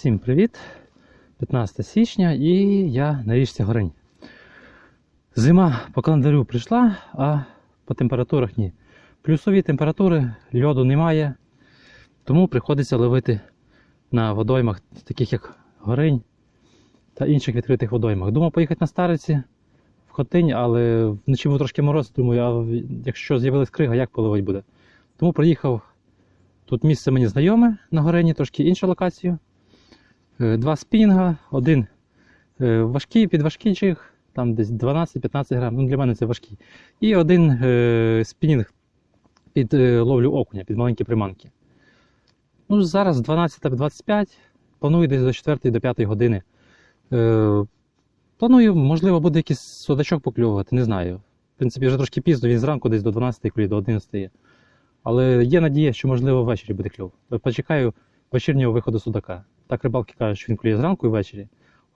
Всім привіт! 15 січня і я на річці Горень. Зима по календарю прийшла, а по температурах ні. Плюсові температури, льоду немає, тому приходиться ловити на водоймах, таких як Горень та інших відкритих водоймах. Думав поїхати на стариці в Хотинь, але вночі був трошки мороз, думаю, а якщо з'явилась крига, як половить буде. Тому проїхав тут місце мені знайоме на горені, трошки іншу локацію. Е, Два спінінга, один е, важкий, підважкий джиг, там десь 12-15 грам, ну для мене це важкий. І один е, спінінг під ловлю окуня, під маленькі приманки. Ну, зараз 12-25, планую десь до 4 до 5 години. Планую, можливо, буде якийсь судачок покльовувати, не знаю. В принципі, вже трошки пізно, він зранку десь до 12 клює, до 11 є. Але є надія, що можливо ввечері буде кльов. Почекаю вечірнього виходу судака. Так рибалки кажуть, що він клює зранку і ввечері.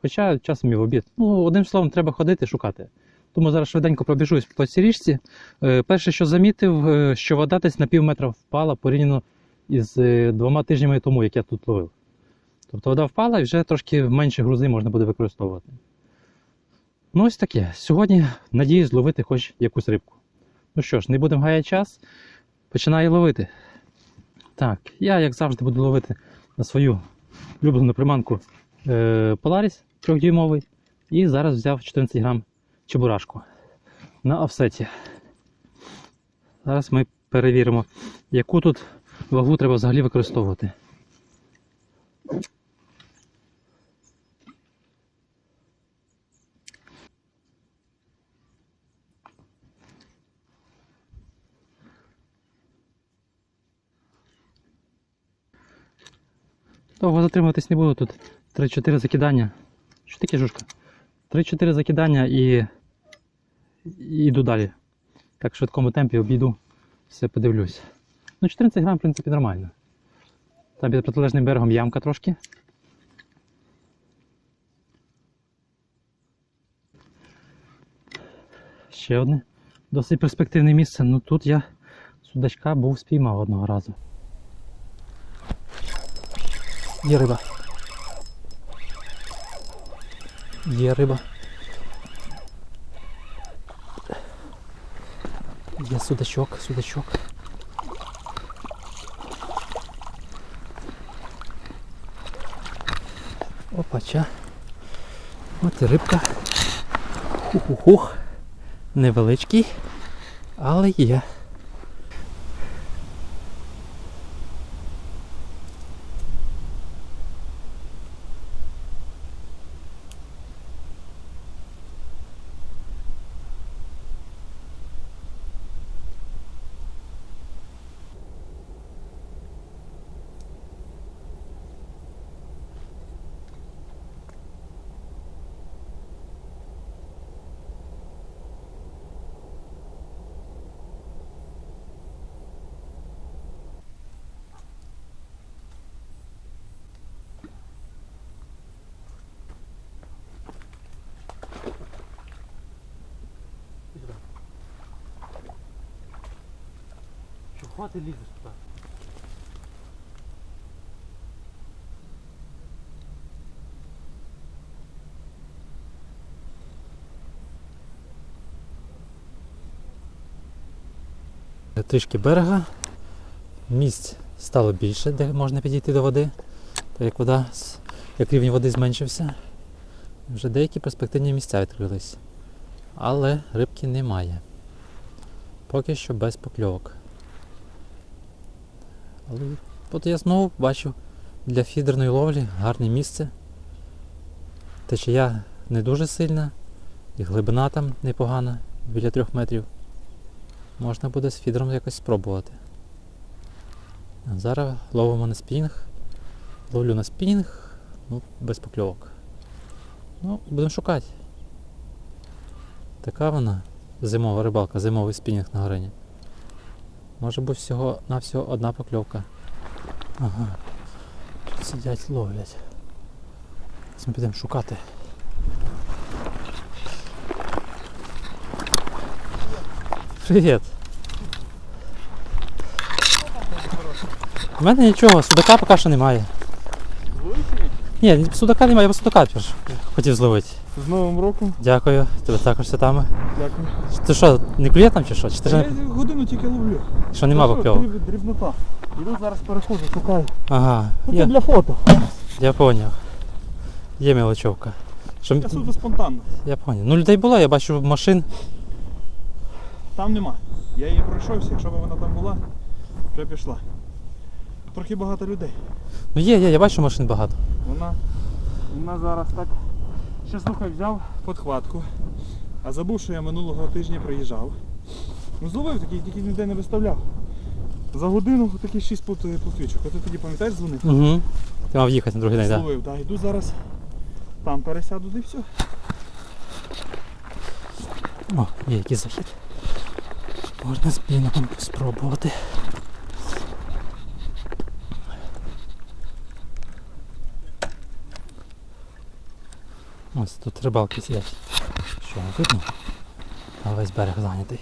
Хоча часом і в обід. Ну, одним словом, треба ходити, шукати. Тому зараз швиденько пробіжусь по цій річці. Е, перше, що замітив, е, що вода десь на пів метра впала порівняно із е, двома тижнями тому, як я тут ловив. Тобто вода впала і вже трошки менше грузи можна буде використовувати. Ну, ось таке. Сьогодні надіюсь зловити хоч якусь рибку. Ну що ж, не будемо гаяти час. Починаю ловити. Так, я, як завжди, буду ловити на свою улюблену приманку е, Polaris 3-дюймовий. І зараз взяв 14 грам чебурашку на офсеті. Зараз ми перевіримо, яку тут вагу треба взагалі використовувати. Довго затримуватись не буду, тут 3-4 закидання. Що таке жушка? 3-4 закидання і... і йду далі. Так в швидкому темпі обійду, все подивлюсь. Ну, 14 грам, в принципі, нормально. Там під протилежним берегом ямка трошки. Ще одне досить перспективне місце. Ну тут я судачка був спіймав одного разу. Є риба. Є риба. Є судачок, судачок. Опача. От і рибка. Хух-хух-хух. Невеличкий, але є. Чого ти лізеш туди? Трішки берега. Місць стало більше, де можна підійти до води. Так як вода, як рівень води зменшився, вже деякі перспективні місця відкрились. Але рибки немає. Поки що без покльовок. Але от я знову бачу для фідерної ловлі гарне місце. Течія не дуже сильна, і глибина там непогана, біля трьох метрів. Можна буде з фідером якось спробувати. Зараз ловимо на спінінг. Ловлю на спінінг, ну, без покльовок. Ну, будемо шукати. Така вона зимова рибалка, зимовий спінінг на горені. Може бути всього на всього одна покльовка. Ага. Тут сидять, ловлять. Ми підемо шукати. Привіт. У мене нічого, судака поки що немає. Ні, судака немає, я судака теж хотів зловити. З Новим роком. Дякую, тебе також там. Дякую. Ти що, не клює там чи що? Чи ти ж Я не... годину тільки ловлю. що нема Та що, покльовок? дріб- Дрібнота. Іду зараз переходжу, шукаю. Ага, це я, для фото. я поняв. Є мелочовка. Що, Я суто спонтанно. я поняв. Ну людей було, я бачу машин. Там нема. Я її пройшовся, якщо б вона там була, вже пішла. Трохи багато людей. Ну є, є, я бачу машин багато. Вона, вона зараз так. Ще слухай, взяв подхватку. А забув, що я минулого тижня приїжджав. Ну зловив такий, тільки ніде не виставляв. За годину такий 6 пут- путвічок. А ти тоді пам'ятаєш дзвонив? Угу. Ти мав їхати на другий день, так? Зловив, так. Йду зараз там пересяду і все. О, є якийсь захід. Можна спіногом спробувати. Ось тут рибалки сидять. Що видно? А весь берег зайнятий.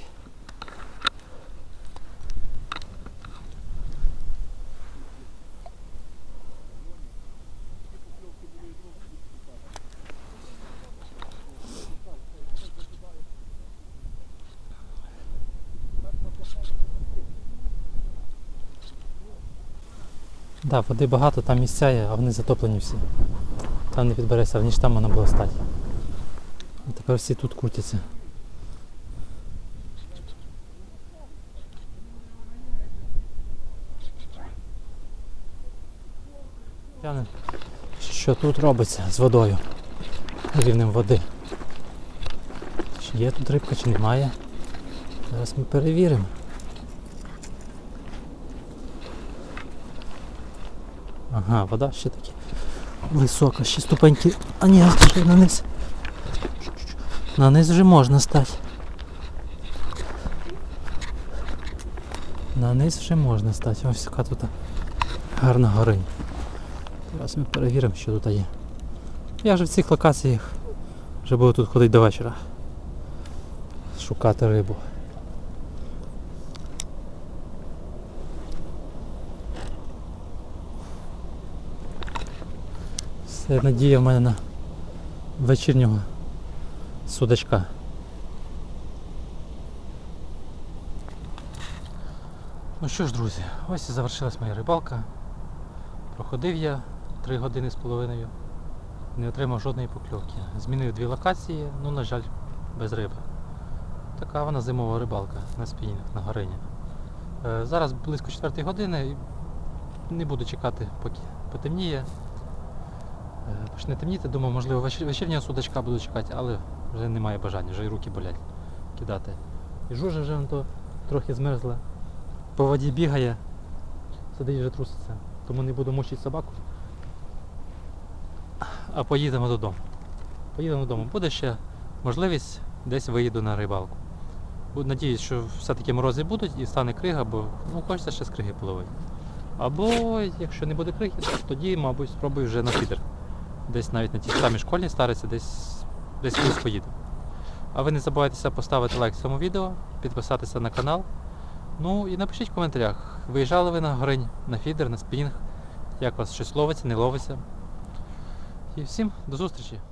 Так, Да, води багато, там місця є, а вони затоплені всі. Там не підбереться, ніж там вона була стати. А тепер всі тут крутяться. Що тут робиться з водою, рівнем води. Чи є тут рибка, чи немає. Зараз ми перевіримо. Ага, вода ще таки висока, ще ступеньки. А ні, на низ. На низ вже можна стати. На низ вже можна стати. Ось така тут гарна горинь. Зараз ми перевіримо, що тут є. Я вже в цих локаціях вже буду тут ходити до вечора. Шукати рибу. Все надія в мене на вечірнього судачка. Ну що ж, друзі, ось і завершилась моя рибалка. Проходив я 3 години з половиною. Не отримав жодної покльовки. Змінив дві локації, ну, на жаль, без риби. Така вона зимова рибалка на спінінг, на горині. Е, зараз близько 4 години. Не буду чекати, поки потемніє. Е, Почне темніти, думав, можливо, вечір- вечірнього судачка буду чекати, але вже немає бажання, вже і руки болять кидати. І жужа вже то трохи змерзла. По воді бігає, сидить вже труситься. Тому не буду мучити собаку. А поїдемо додому. Поїдемо додому. Буде ще можливість десь виїду на рибалку. Надіюсь, що все-таки морози будуть і стане крига, бо ну, хочеться ще з криги половити. Або якщо не буде криги, то тоді, мабуть, спробую вже на фідер. Десь навіть на тій самій школі стариці, десь десь кудись поїду. А ви не забувайтеся поставити лайк цьому відео, підписатися на канал. Ну і напишіть в коментарях, виїжджали ви на горинь, на фідер, на спінінг, як вас щось ловиться, не ловиться. І всім до зустрічі!